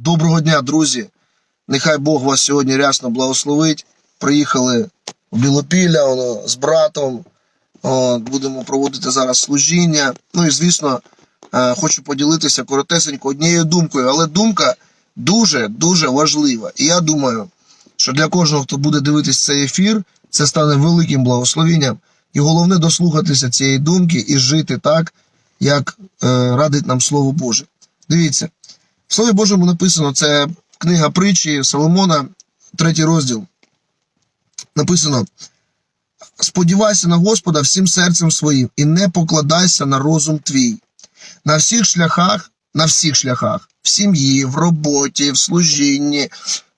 Доброго дня, друзі. Нехай Бог вас сьогодні рясно благословить. Приїхали в Білопілля воно, з братом. О, будемо проводити зараз служіння. Ну і звісно, е, хочу поділитися коротесенько однією думкою, але думка дуже дуже важлива. І я думаю, що для кожного, хто буде дивитись цей ефір, це стане великим благословенням. І головне дослухатися цієї думки і жити так, як е, радить нам Слово Боже. Дивіться, в Слові Божому написано, це книга притчі Соломона, третій розділ. Написано: Сподівайся на Господа всім серцем своїм і не покладайся на розум твій. На всіх шляхах, на всіх шляхах, в сім'ї, в роботі, в служінні,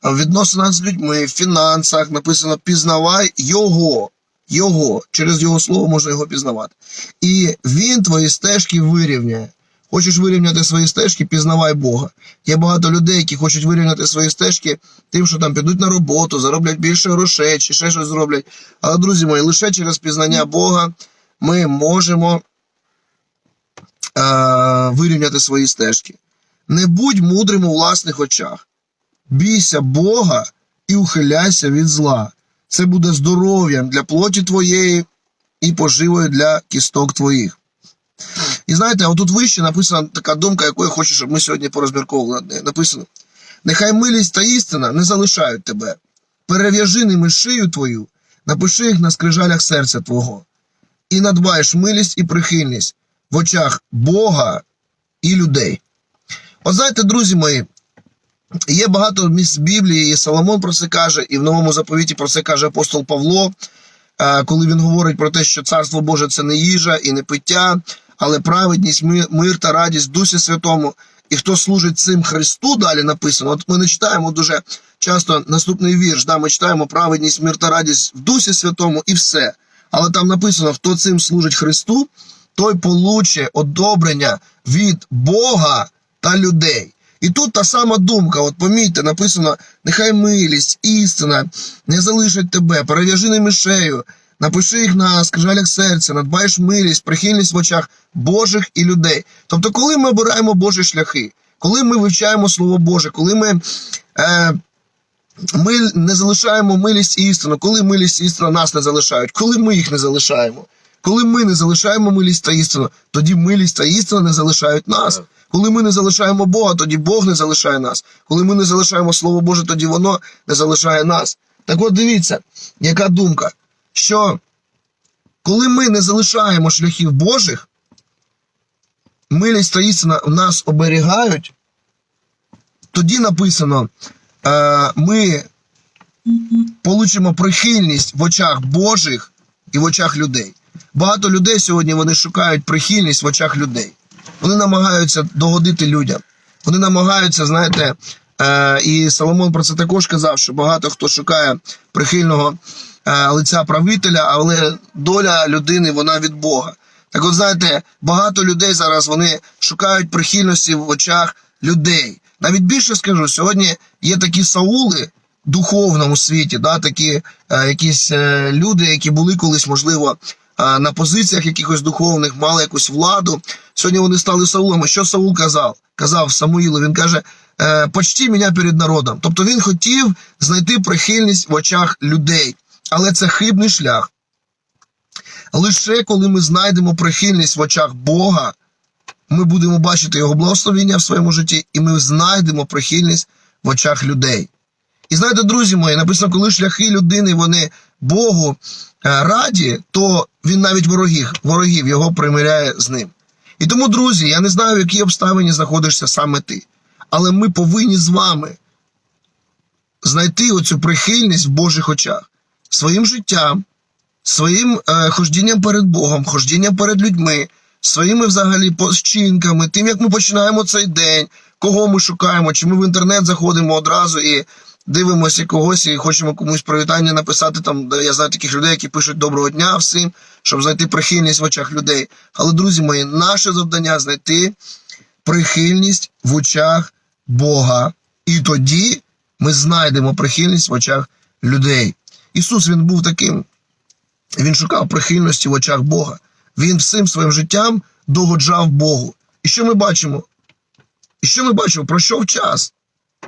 в відносинах з людьми, в фінансах написано: пізнавай Його. Його, через його слово можна його пізнавати. І він твої стежки вирівняє. Хочеш вирівняти свої стежки, пізнавай Бога. Є багато людей, які хочуть вирівняти свої стежки тим, що там підуть на роботу, зароблять більше грошей чи ще щось зроблять. Але, друзі мої, лише через пізнання Бога ми можемо е- вирівняти свої стежки. Не будь мудрим у власних очах. Бійся Бога і ухиляйся від зла. Це буде здоров'ям для плоті твоєї і поживою для кісток твоїх. І знаєте, отут вище написана така думка, яку я хочу, щоб ми сьогодні порозмірковували над нею. Написано: нехай милість та істина не залишають тебе. Перев'яжи ними шию твою, напиши їх на скрижалях серця твого, і надбаєш милість і прихильність в очах Бога і людей. От знаєте, друзі мої, є багато місць Біблії, і Соломон про це каже, і в новому заповіті про це каже апостол Павло, е, коли він говорить про те, що царство Боже це не їжа і не пиття, але праведність, ми- мир та радість Дусі Святому. І хто служить цим Христу, далі написано. От ми не читаємо дуже часто наступний вірш. Да, ми читаємо праведність, мир та радість в Дусі Святому і все. Але там написано, хто цим служить Христу, той получе одобрення від Бога та людей. І тут та сама думка, от помітьте, написано: нехай милість, істина не залишать тебе, перев'яжи ними шею, напиши їх на скрижалях серця, надбаєш милість, прихильність в очах Божих і людей. Тобто, коли ми обираємо Божі шляхи, коли ми вивчаємо Слово Боже, коли ми. Е, ми не залишаємо милість і істину, коли милість і істина нас не залишають, коли ми їх не залишаємо. Коли ми не залишаємо милість та істину, тоді милість та істина не залишають нас. Коли ми не залишаємо Бога, тоді Бог не залишає нас. Коли ми не залишаємо Слово Боже, тоді воно не залишає нас. Так от дивіться, яка думка, що коли ми не залишаємо шляхів Божих, милість та істина нас оберігають, тоді написано, е, ми получимо прихильність в очах Божих і в очах людей. Багато людей сьогодні вони шукають прихильність в очах людей. Вони намагаються догодити людям. Вони намагаються, знаєте, е, і Соломон про це також казав, що багато хто шукає прихильного лиця правителя, але доля людини вона від Бога. Так от знаєте, багато людей зараз вони шукають прихильності в очах людей. Навіть більше скажу, сьогодні є такі Саули в духовному світі, да, такі е, якісь е, люди, які були колись, можливо, е, на позиціях якихось духовних, мали якусь владу. Сьогодні вони стали Саулами. Що Саул казав? Казав Самуїлу, він каже: е, почти мене перед народом. Тобто він хотів знайти прихильність в очах людей. Але це хибний шлях. Лише коли ми знайдемо прихильність в очах Бога, ми будемо бачити його благословення в своєму житті, і ми знайдемо прихильність в очах людей. І знаєте, друзі мої, написано, коли шляхи людини вони Богу е, раді, то він навіть ворогів, ворогів його примиряє з ним. І тому, друзі, я не знаю, в якій обставині знаходишся саме ти, але ми повинні з вами знайти оцю прихильність в Божих очах своїм життям, своїм е, хождінням перед Богом, хождінням перед людьми, своїми взагалі вчинками, тим, як ми починаємо цей день, кого ми шукаємо, чи ми в інтернет заходимо одразу і дивимося когось і хочемо комусь привітання написати. Там я знаю таких людей, які пишуть доброго дня всім, щоб знайти прихильність в очах людей. Але, друзі мої, наше завдання знайти прихильність в очах Бога. І тоді ми знайдемо прихильність в очах людей. Ісус він був таким. Він шукав прихильності в очах Бога. Він всім своїм життям догоджав Богу. І що ми бачимо? І що ми бачимо? Пройшов час.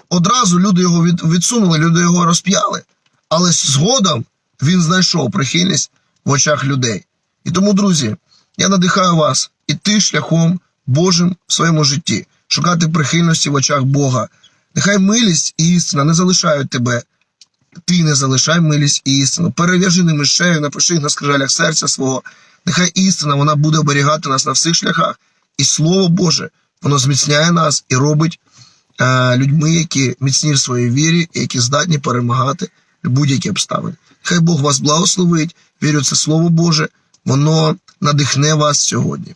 одразу люди його відсунули, люди його розп'яли. Але згодом він знайшов прихильність в очах людей. І тому, друзі, я надихаю вас іти шляхом Божим в своєму житті, шукати прихильності в очах Бога. Нехай милість і істина не залишають тебе. Ти не залишай милість і істину. Перев'яжи ними шею, напиши їх на скрижалях серця свого. Нехай істина вона буде оберігати нас на всіх шляхах. І Слово Боже, воно зміцняє нас і робить е, людьми, які міцні в своїй вірі, і які здатні перемагати будь-які обставини. Хай Бог вас благословить. Вірю, це Слово Боже, воно надихне вас сьогодні.